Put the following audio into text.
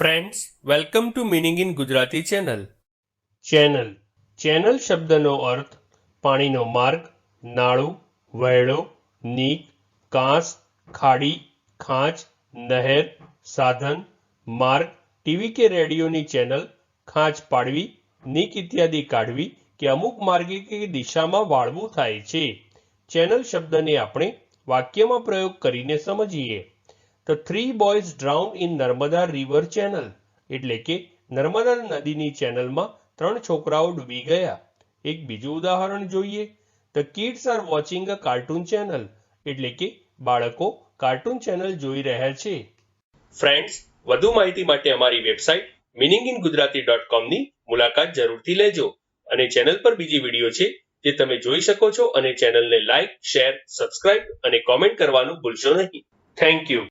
Friends welcome to meaning in Gujarati channel channel channel શબ્દનો અર્થ પાણીનો માર્ગ, નાળું, વહેળો નીક કાંસ, ખાડી, ખાંચ, નહેર, સાધન, માર્ગ, ટીવી કે રેડિયોની ચેનલ ખાંચ પાડવી નીક ઇત્યાદિ કાઢવી કે અમુક માર્ગે કે દિશામાં વાળવું થાય છે. ચેનલ શબ્દને આપણે વાક્યમાં પ્રયોગ કરીને સમજીએ. The three boys drown in Narmada river channel એટલે કે નર્મદા નદીની ચેનલમાં ત્રણ છોકરાઓ ડૂબી ગયા. એક બીજું ઉદાહરણ જોઈએ. The kids are watching a cartoon channel એટલે કે બાળકો કાર્ટૂન ચેનલ જોઈ રહ્યા છે. ફ્રેન્ડ્સ વધુ માહિતી માટે અમારી website meaning in Gujarati dot કોમની મુલાકાત જરૂરથી લેજો. અને ચેનલ પર બીજી વીડિયો છે જે તમે જોઈ શકો છો અને ચેનલને લાઇક શેર સબસ્ક્રાઇબ અને કોમેન્ટ કરવાનું ભૂલશો નહીં. Thank you